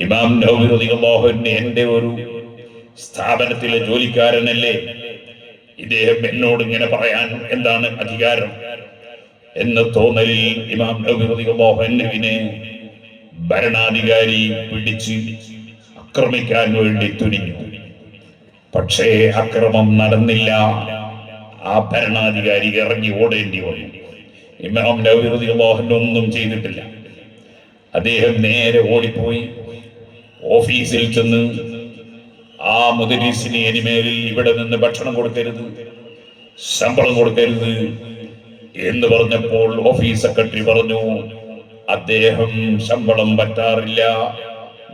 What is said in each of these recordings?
ഇമാം നൗവിറുദിഹുവിന്റെ എന്റെ ഒരു സ്ഥാപനത്തിലെ ജോലിക്കാരനല്ലേ? ഇദ്ദേഹം എന്നോട് ഇങ്ങനെ പറയാൻ എന്താണ് അധികാരം? എന്ന തോന്നലിൽ ഇമാം നൗവിറുദിഹുവിനെ ഭരണാധികാരി പിടിച്ച് ആക്രമിക്കാൻ വേണ്ടി തുനിഞ്ഞു. പക്ഷേ അക്രമം നടന്നില്ല. ആ ഭരണാധികാരി ഇറങ്ങി ഓടേണ്ടി വന്നു. ഇമാം ഒന്നും ചെയ്തിട്ടില്ല. അദ്ദേഹം നേരെ ഓടിപ്പോയി. ഓഫീസിൽ ചെന്ന് ആ മുദരീസിന് ഇനിമേലിൽ ഇവിടെ നിന്ന് ഭക്ഷണം കൊടുക്കരുത് ശമ്പളം കൊടുക്കരുത് എന്ന് പറഞ്ഞപ്പോൾ ഓഫീസ് സെക്രട്ടറി പറഞ്ഞു അദ്ദേഹം ശമ്പളം പറ്റാറില്ല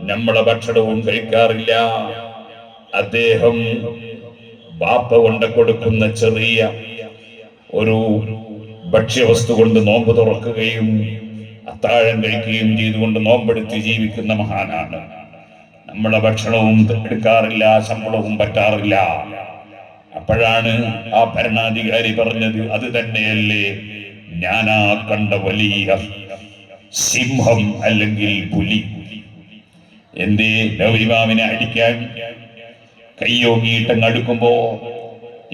നമ്മളെ ഭക്ഷണവും കഴിക്കാറില്ല. അദ്ദേഹം ബാപ്പ കൊണ്ട് കൊടുക്കുന്ന ചെറിയ ഒരു ഭക്ഷ്യവസ്തു കൊണ്ട് നോമ്പ് തുറക്കുകയും അത്താഴം കഴിക്കുകയും ചെയ്തുകൊണ്ട് നോമ്പെടുത്ത് ജീവിക്കുന്ന മഹാനാണ്. നമ്മളെ ഭക്ഷണവും എടുക്കാറില്ല ശമ്പളവും പറ്റാറില്ല. അപ്പോഴാണ് ആ ഭരണാധികാരി പറഞ്ഞത് അത് തന്നെയല്ലേ? ഞാനാ കണ്ട വലിയ സിംഹം അല്ലെങ്കിൽ പുലി. എന്തേ നവഇമാമിനെ അടിക്കാൻ കയ്യോങ്ങിയിട്ടങ്ങ് അടുക്കുമ്പോ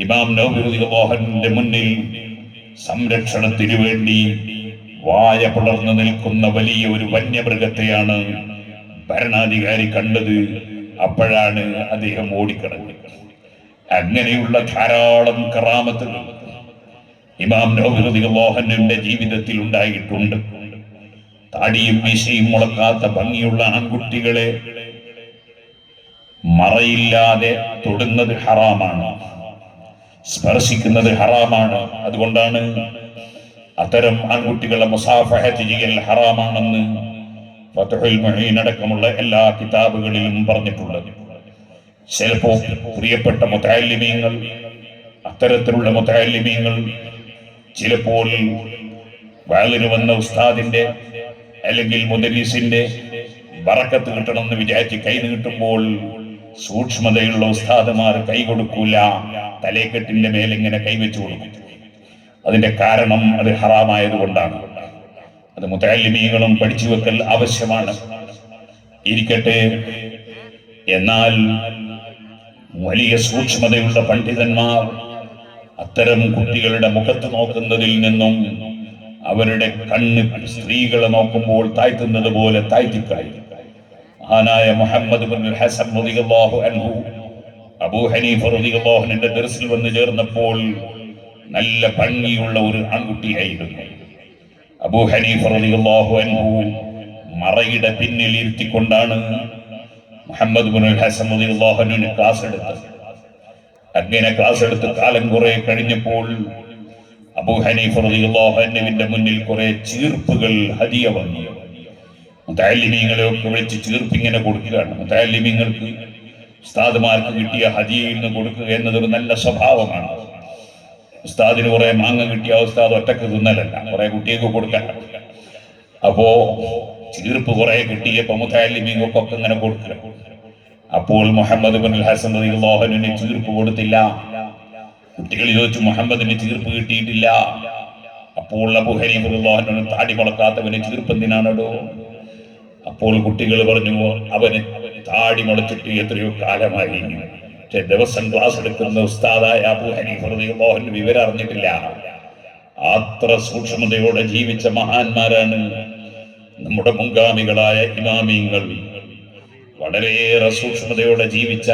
ഇമാം നൗബിറുദി മോഹന്റെ മുന്നിൽ സംരക്ഷണത്തിനു വേണ്ടി വായ പിളർന്നു നിൽക്കുന്ന വലിയ ഒരു വന്യമൃഗത്തെയാണ് ഭരണാധികാരി കണ്ടത് അപ്പോഴാണ് അദ്ദേഹം ഓടിക്കിടന്നത്. അങ്ങനെയുള്ള ധാരാളം കറാമത്തുകൾ ഇമാം നൗഹൃദിക മോഹനന്റെ ജീവിതത്തിൽ ഉണ്ടായിട്ടുണ്ട്. താടിയും മീശയും മുളക്കാത്ത ഭംഗിയുള്ള ആൺകുട്ടികളെ മറയില്ലാതെ തൊടുന്നത് ഹറാമാണ്. സ്പർശിക്കുന്നത് ഹറാമാണ്. അതുകൊണ്ടാണ് അത്തരം ആൺകുട്ടികളെ മുസാഫഹ ചെയ്യൽ ഹറാമാണെന്ന് ഫതുഹുൽ എല്ലാ കിതാബുകളിലും പറഞ്ഞിട്ടുള്ളത്. ചിലപ്പോ പ്രിയപ്പെട്ട മുത്താലിമീങ്ങൾ അത്തരത്തിലുള്ള മുത്താലിമീങ്ങൾ ചിലപ്പോൾ വയലിന് വന്ന ഉസ്താദിന്റെ അല്ലെങ്കിൽ മുദരീസിന്റെ വറക്കത്ത് കിട്ടണമെന്ന് വിചാരിച്ച് കൈ നീട്ടുമ്പോൾ സൂക്ഷ്മതയുള്ള ഉസ്താദുമാർ കൈ കൊടുക്കൂല തലേക്കെട്ടിന്റെ മേലിങ്ങനെ കൈവച്ചു കൊടുക്കും. അതിന്റെ കാരണം അത് ഹറാമായത് കൊണ്ടാണ് അത് മുത്തലിമീകളും പഠിച്ചു വെക്കൽ ആവശ്യമാണ്. ഇരിക്കട്ടെ. എന്നാൽ വലിയ സൂക്ഷ്മതയുള്ള പണ്ഡിതന്മാർ അത്തരം കുട്ടികളുടെ മുഖത്ത് നോക്കുന്നതിൽ നിന്നും അവരുടെ കണ്ണ് സ്ത്രീകളെ നോക്കുമ്പോൾ താഴ്ത്തുന്നത് പോലെ താഴ്ത്തിക്കായി. മഹാനായ മുഹമ്മദ് ബിൻ ഹസൻ റളിയല്ലാഹു അൻഹു അബൂ ഹനീഫ ദർസിൽ വന്നു ചേർന്നപ്പോൾ നല്ല ഭംഗിയുള്ള ഒരു ആൺകുട്ടിയായിരുന്നു. അബൂ റളിയല്ലാഹു അൻഹു മറയുടെ പിന്നിൽ ഇരുത്തിക്കൊണ്ടാണ് മുഹമ്മദ് ബിൻ ഹസൻ റളിയല്ലാഹുവിന് ക്ലാസ് എടുത്തത്. അങ്ങനെ ക്ലാസ് എടുത്ത് കാലം കുറെ കഴിഞ്ഞപ്പോൾ അബൂ ഹനീഫ റളിയല്ലാഹു അൻഹുവിന്റെ മുന്നിൽ കുറെ ചീർപ്പുകൾ ഹദിയ വന്നു. മുതാലിമീങ്ങളെ ഒക്കെ വിളിച്ച് ചീർപ്പിങ്ങനെ കൊടുക്കുകയാണ്. മുതാലിമീങ്ങൾക്ക് ഉസ്താദുമാർക്ക് കിട്ടിയ ഹദിയയിൽ നിന്ന് കൊടുക്കുക എന്നതൊരു നല്ല സ്വഭാവമാണ്. ഉസ്താദിന് കുറെ മാങ്ങ കിട്ടിയ ഉസ്താദ് ഒറ്റയ്ക്ക് തിന്നലല്ല കുറെ കുട്ടികൾക്ക് കൊടുക്കാൻ അപ്പോ ചീർപ്പ് കുറെ കിട്ടിയപ്പോ മുത്താലിമീങ്ങൾക്കൊക്കെ ഇങ്ങനെ കൊടുക്കുക അപ്പോൾ മുഹമ്മദ് ബിൻ ഹസൻ ലോഹനുവിന് ചീർപ്പ് കൊടുത്തില്ല. കുട്ടികൾ ചോദിച്ചു മുഹമ്മദിന് ചീർപ്പ് കിട്ടിയിട്ടില്ല. അപ്പോൾ അബൂ ഹനീഫ് റളിയല്ലാഹുവിന് താടി മുളക്കാത്തവന് ചീർപ്പ് എന്തിനാണോ അപ്പോൾ കുട്ടികൾ പറഞ്ഞു അവന് താടി മുളച്ചിട്ട് എത്രയോ കാലമായി ദിവസം ക്ലാസ് എടുക്കുന്ന ഉസ്താദായ അബു ഹനീഫ് വിവരം അറിഞ്ഞിട്ടില്ല. അത്ര സൂക്ഷ്മതയോടെ ജീവിച്ച മഹാന്മാരാണ് നമ്മുടെ മുൻഗാമികളായ ഇമാമിങ്ങൾ. വളരെയേറെ സൂക്ഷ്മതയോടെ ജീവിച്ച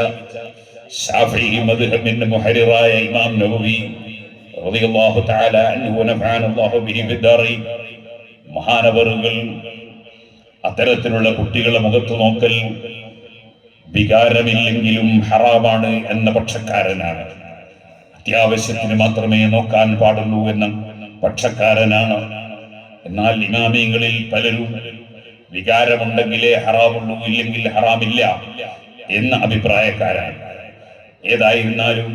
മുഹരിറായ ഇമാം നബവി മഹാനവറുകൾ അത്തരത്തിലുള്ള കുട്ടികളെ മുഖത്ത് നോക്കൽ വികാരമില്ലെങ്കിലും ഹറാമാണ് എന്ന പക്ഷക്കാരനാണ്. അത്യാവശ്യത്തിന് മാത്രമേ നോക്കാൻ പാടുള്ളൂ എന്ന പക്ഷക്കാരനാണ്. എന്നാൽ ഇമാമിയങ്ങളിൽ പലരും വികാരമുണ്ടെങ്കിലേ ഹറാമുള്ളൂ ഇല്ലെങ്കിൽ ഹറാമില്ല എന്ന അഭിപ്രായക്കാരാണ്. ഏതായിരുന്നാലും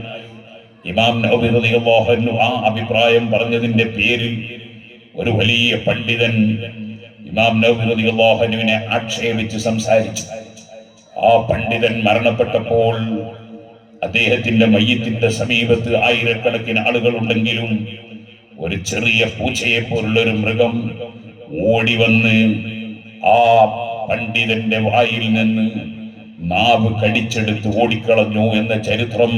ഇമാം നബി റളിയല്ലാഹു അൻഹു ആ അഭിപ്രായം പറഞ്ഞതിന്റെ പേരിൽ ഒരു വലിയ പണ്ഡിതൻ ഇമാം നബി റളിയല്ലാഹു അൻഹുവിനെ ആക്ഷേപിച്ച് സംസാരിച്ചു. ആ പണ്ഡിതൻ മരണപ്പെട്ടപ്പോൾ അദ്ദേഹത്തിന്റെ മയ്യത്തിന്റെ സമീപത്ത് ആയിരക്കണക്കിന് ആളുകൾ ഉണ്ടെങ്കിലും ഒരു ചെറിയ പൂച്ചയെ പോലുള്ള ഒരു മൃഗം ഓടി വന്ന് ആ പണ്ഡിതന്റെ വായിൽ നിന്ന് നാവ് കടിച്ചെടുത്ത് ഓടിക്കളഞ്ഞു എന്ന ചരിത്രം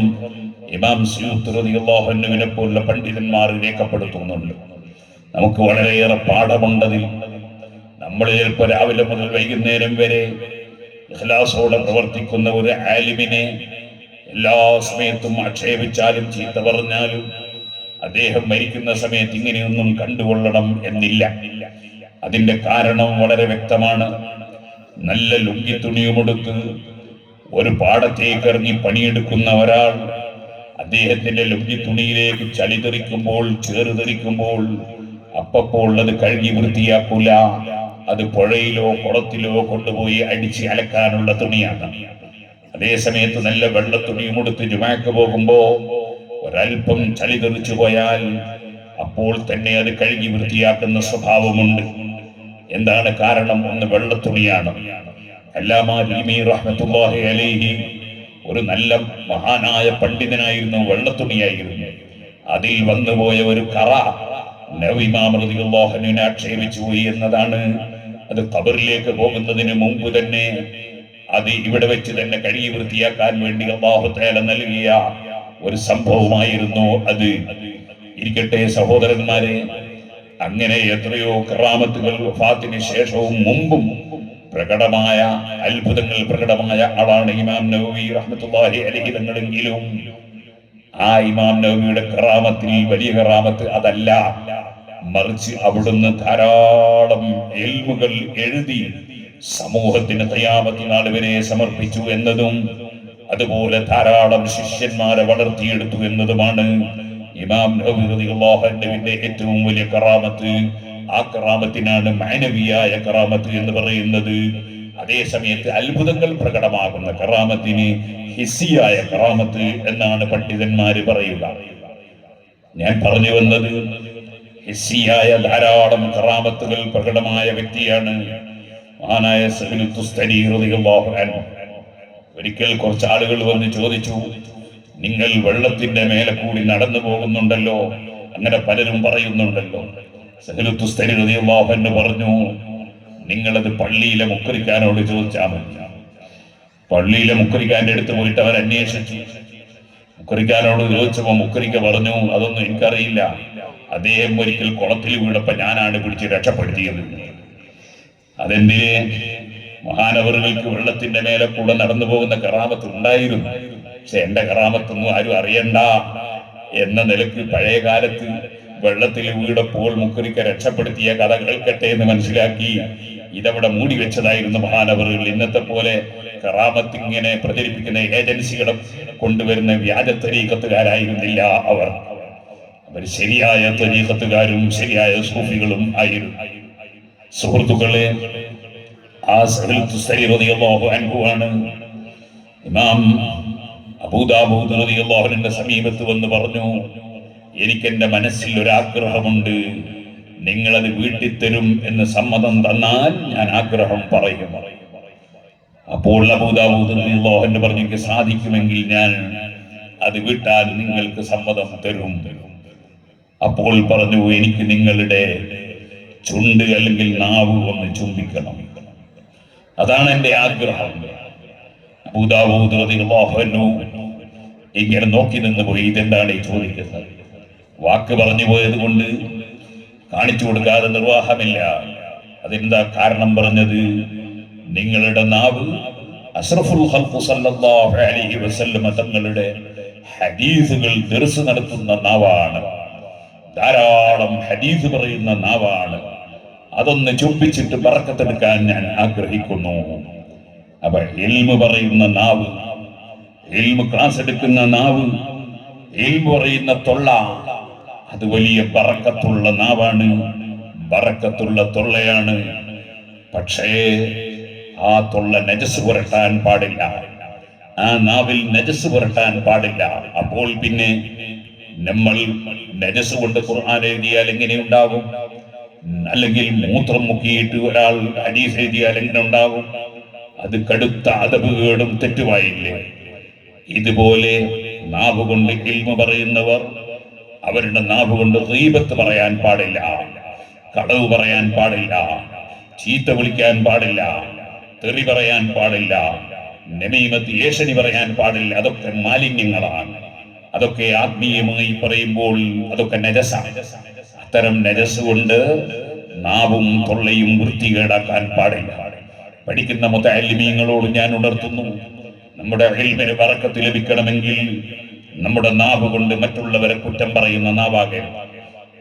ഇമാം സിയൂത്തുറിയാഹുവിനെ പോലുള്ള പണ്ഡിതന്മാർ രേഖപ്പെടുത്തുന്നുണ്ട്. നമുക്ക് വളരെയേറെ പാഠമുണ്ടതിൽ. നമ്മൾ ചിലപ്പോൾ രാവിലെ മുതൽ വൈകുന്നേരം വരെ ഇഖ്ലാസോടെ പ്രവർത്തിക്കുന്ന ഒരു ആലിമിനെ എല്ലാ സമയത്തും ആക്ഷേപിച്ചാലും ചീത്ത പറഞ്ഞാലും അദ്ദേഹം മരിക്കുന്ന സമയത്ത് ഇങ്ങനെയൊന്നും കണ്ടുകൊള്ളണം എന്നില്ല. അതിന്റെ കാരണം വളരെ വ്യക്തമാണ്. നല്ല ലുങ്കി തുണിയുമെടുത്ത് ഒരു പാടത്തേക്ക് ഇറങ്ങി പണിയെടുക്കുന്ന ഒരാൾ അദ്ദേഹത്തിന്റെ ലുങ്കി തുണിയിലേക്ക് ചളി തെറിക്കുമ്പോൾ ചേറ് തെറിക്കുമ്പോൾ അപ്പപ്പോൾ അത് കഴുകി വൃത്തിയാക്കൂല. അത് പുഴയിലോ കുളത്തിലോ കൊണ്ടുപോയി അടിച്ച് അലക്കാനുള്ള തുണിയാണ്. അതേ സമയത്ത് നല്ല വെള്ള തുണിയും എടുത്ത് ജുമാക്ക് പോകുമ്പോ ഒരൽപ്പം ചളി തെറിച്ചു പോയാൽ അപ്പോൾ തന്നെ അത് കഴുകി വൃത്തിയാക്കുന്ന സ്വഭാവമുണ്ട്. എന്താണ് കാരണം? ഒന്ന് വെള്ള തുണിയാണ്. അല്ലാമാ ലീമി റഹ്മത്തുള്ളാഹി അലൈഹി ഒരു നല്ല മഹാനായ പണ്ഡിതനായിരുന്നു വെള്ളത്തുണിയായിരുന്നു അതിൽ വന്നുപോയ ഒരു കറ നവിമാമൃതിയുള്ളോഹനുവിനെ ആക്ഷേപിച്ചു പോയി എന്നതാണ് അത് ഖബറിലേക്ക് പോകുന്നതിന് മുമ്പ് തന്നെ അത് ഇവിടെ വെച്ച് തന്നെ കഴുകി വൃത്തിയാക്കാൻ വേണ്ടി അള്ളാഹു തേല നൽകിയ ഒരു സംഭവമായിരുന്നു അത്. ഇരിക്കട്ടെ സഹോദരന്മാരെ അങ്ങനെ എത്രയോ കറാമത്തുകൾ വഫാത്തിന് ശേഷവും മുമ്പും പ്രകടമായ അത്ഭുതങ്ങൾ പ്രകടമായ ആളാണ് ഇമാം നബവി റഹ്മത്തുള്ളാഹി അലൈഹി തങ്ങളെങ്കിലും. ആ ഇമാം നബവിയുടെ കറാമത്തിൽ വലിയ കറാമത്ത് അതല്ല. മറിച്ച് അവിടുന്ന് ധാരാളം എൽമുകൾ എഴുതി സമൂഹത്തിന് തയ്യാമത്തി നാൾ വരെ സമർപ്പിച്ചു എന്നതും അതുപോലെ ധാരാളം ശിഷ്യന്മാരെ വളർത്തിയെടുത്തു എന്നതുമാണ് ഇമാം നബിന്റെ ഏറ്റവും വലിയ കറാമത്ത്. ആ കറാമത്തിനാണ് മാനവിയായ കറാമത്ത് എന്ന് പറയുന്നത്. അതേ സമയത്ത് അത്ഭുതങ്ങൾ പ്രകടമാകുന്ന കറാമത്തിന് ഹിസിയായ കറാമത്ത് എന്നാണ് പണ്ഡിതന്മാര് പറയുക. ഞാൻ പറഞ്ഞു വന്നത് ഹിസിയായ ധാരാളം കറാമത്തുകൾ പ്രകടമായ വ്യക്തിയാണ് മഹാനായ. ഒരിക്കൽ കുറച്ച് ആളുകൾ വന്ന് ചോദിച്ചു നിങ്ങൾ വെള്ളത്തിന്റെ മേലെ കൂടി നടന്നു പോകുന്നുണ്ടല്ലോ? അങ്ങനെ പലരും പറയുന്നുണ്ടല്ലോ. സഹ്ലു തുസ്തരി റളിയല്ലാഹു അൻഹു പറഞ്ഞു നിങ്ങളത് പള്ളിയിലെ മുക്കരിക്കാനോട് ചോദിച്ചാൽ മതി. പള്ളിയിലെ മുക്കരിക്കാന്റെ അടുത്ത് പോയിട്ട് അവർ അന്വേഷിച്ചു. മുക്കരിക്കാനോട് ചോദിച്ചപ്പോ മുക്കരിക്ക പറഞ്ഞു അതൊന്നും എനിക്കറിയില്ല. അദ്ദേഹം ഒരിക്കൽ കുളത്തിൽ വീണപ്പോ ഞാനാണ് പിടിച്ച് രക്ഷപ്പെടുത്തിയത്. അതെന്തിന്? മഹാനവറുകൾക്ക് വെള്ളത്തിന്റെ മേലെ കൂടെ നടന്നു പോകുന്ന കറാമത്ത് ഉണ്ടായിരുന്നു. പക്ഷെ എന്റെ കറാമത്തൊന്നും ആരും അറിയണ്ട. എന്ന നിലയ്ക്ക് പഴയ കാലത്ത് വെള്ളത്തിൽ വീടപ്പോൾ മുക്കുരിക്ക രക്ഷപ്പെടുത്തിയ കഥ കേൾക്കട്ടെ എന്ന് മനസ്സിലാക്കി. ഇതവിടെ മൂടി വെച്ചതായിരുന്നു മഹാനവറുകൾ. ഇന്നത്തെ പോലെ കറാമത്ത് ഇങ്ങനെ പ്രചരിപ്പിക്കുന്ന ഏജൻസികളെ കൊണ്ടുവരുന്ന വ്യാജ തരീക്കത്തുകാരായിരുന്നില്ല അവർ. അവർ ശരിയായ തരീക്കത്തുകാരും ശരിയായ സൂഫികളും ആയിരുന്നു. സുഹൃത്തുക്കളെ ആ ആണ്. ഇമാം അബൂദാബൂദ് റളിയല്ലാഹുവിന്റെ സമീപത്ത് വന്ന് പറഞ്ഞു എനിക്ക് എന്റെ മനസ്സിൽ ഒരു ആഗ്രഹമുണ്ട് നിങ്ങളത് വീട്ടിൽ തരും എന്ന് സമ്മതം തന്നാൽ ഞാൻ ആഗ്രഹം പറയും പറയും. അപ്പോൾ അബൂദാബൂദ് പറഞ്ഞു എനിക്ക് സാധിക്കുമെങ്കിൽ ഞാൻ അത് വിട്ടാൽ നിങ്ങൾക്ക് സമ്മതം തരും. അപ്പോൾ പറഞ്ഞു എനിക്ക് നിങ്ങളുടെ ചുണ്ട് അല്ലെങ്കിൽ നാവ് ഒന്ന് ചുംബിക്കണം. അതാണ് എന്റെ ആഗ്രഹം. ഇങ്ങനെ നോക്കി നിന്ന് പോയി ഇതെന്താണ് ഈ ചോദിക്കുന്നത്? വാക്ക് പറഞ്ഞു പോയത് കൊണ്ട് കാണിച്ചു കൊടുക്കാതെ നിർവാഹമില്ല. അതെന്താ കാരണം പറഞ്ഞത്? നിങ്ങളുടെ നാവ് അഷ്റഫുൽ അലൈഹി വസല്ലമ തങ്ങളുടെ ഹദീസുകൾ ദർസ് നടത്തുന്ന നാവാണ്. ധാരാളം ഹദീസ് പറയുന്ന നാവാണ്. അതൊന്ന് ചുംബിച്ചിട്ട് പറക്കത്തെടുക്കാൻ ഞാൻ ആഗ്രഹിക്കുന്നു. അപ്പൊ എൽമ് പറയുന്ന നാവ് എൽമ് ക്ലാസ് എടുക്കുന്ന നാവ് എൽമ് പറയുന്ന തൊള്ള അത് വലിയ ബറക്കത്തുള്ള നാവാണ്. ബറക്കത്തുള്ള തൊള്ളയാണ്. പക്ഷേ ആ തൊള്ള നജസ് പുരട്ടാൻ പാടില്ല. ആ നാവിൽ നജസ് പുരട്ടാൻ പാടില്ല. അപ്പോൾ പിന്നെ നമ്മൾ നജസ് കൊണ്ട് ഖുർആൻ എഴുതിയാൽ എങ്ങനെ ഉണ്ടാവും? അല്ലെങ്കിൽ മൂത്രം മുക്കിയിട്ട് ഒരാൾ ഹദീസ് എഴുതിയാൽ എങ്ങനെ ഉണ്ടാവും? അത് കടുത്ത അതപുകേടും തെറ്റുമായില്ലേ? ഇതുപോലെ നാവ് കൊണ്ട് ഇൽമ പറയുന്നവർ അവരുടെ നാവ് കൊണ്ട് ഗീബത്ത് പറയാൻ പാടില്ല. കളവ് പറയാൻ പാടില്ല. ചീത്ത വിളിക്കാൻ പാടില്ല. തെറി പറയാൻ പാടില്ല. നമീമത്ത് ഏഷണി പറയാൻ പാടില്ല. അതൊക്കെ മാലിന്യങ്ങളാണ്. അതൊക്കെ ആത്മീയമായി പറയുമ്പോൾ അതൊക്കെ നജസാണ് അത്തരം നജസ് കൊണ്ട് നാവും തൊള്ളയും വൃത്തികേടാക്കാൻ പാടില്ല. പഠിക്കുന്ന മുത്തല്ലിമീങ്ങളോട് ഞാൻ ഉണർത്തുന്നു. നമ്മുടെ ഇൽമിന് വറക്കത്ത് ലഭിക്കണമെങ്കിൽ നമ്മുടെ നാവ് കൊണ്ട് മറ്റുള്ളവരെ കുറ്റം പറയുന്ന നാവാകരുത്.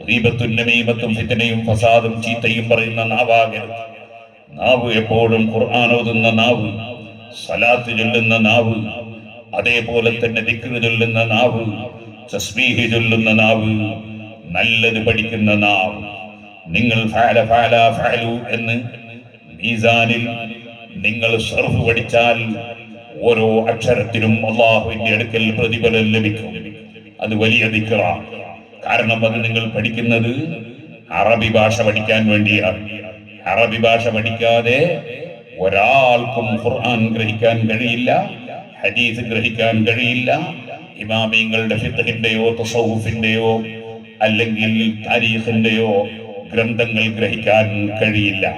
ദീപത്തും നമീമത്തും ഫിത്തനയും ഫസാദും ചീത്തയും പറയുന്ന നാവാകരുത്. നാവ് എപ്പോഴും ഖുർആൻ ഓതുന്ന നാവ് സലാത്ത് ചൊല്ലുന്ന നാവ് അതേപോലെ തന്നെ ദിക്ർ ചൊല്ലുന്ന നാവ് തസ്ബീഹ് ചൊല്ലുന്ന നാവ് നല്ലത് പഠിക്കുന്ന നാവ്. നിങ്ങൾ ഫഅല ഫഅല ഫഅലു എന്ന് മീസാനിൽ നിങ്ങൾ സർഫ് പഠിച്ചാൽ ഓരോ അക്ഷരത്തിനും അള്ളാഹുവിന്റെ അടുക്കൽ പ്രതിഫലം ലഭിക്കും. അത് വലിയ ദിക്റാണ്. കാരണം അത് നിങ്ങൾ പഠിക്കുന്നത് അറബി ഭാഷ പഠിക്കാൻ വേണ്ടിയാണ്. അറബി ഭാഷ പഠിക്കാതെ ഒരാൾക്കും ഖുർആൻ ഗ്രഹിക്കാൻ കഴിയില്ല ഹദീസ് ഗ്രഹിക്കാൻ കഴിയില്ല ഇമാമിങ്ങളുടെ ഫിത്തഹിന്റെയോ തസൗഫിന്റെയോ അല്ലെങ്കിൽ താരീഖിന്റെയോ ഗ്രന്ഥങ്ങൾ ഗ്രഹിക്കാൻ കഴിയില്ല.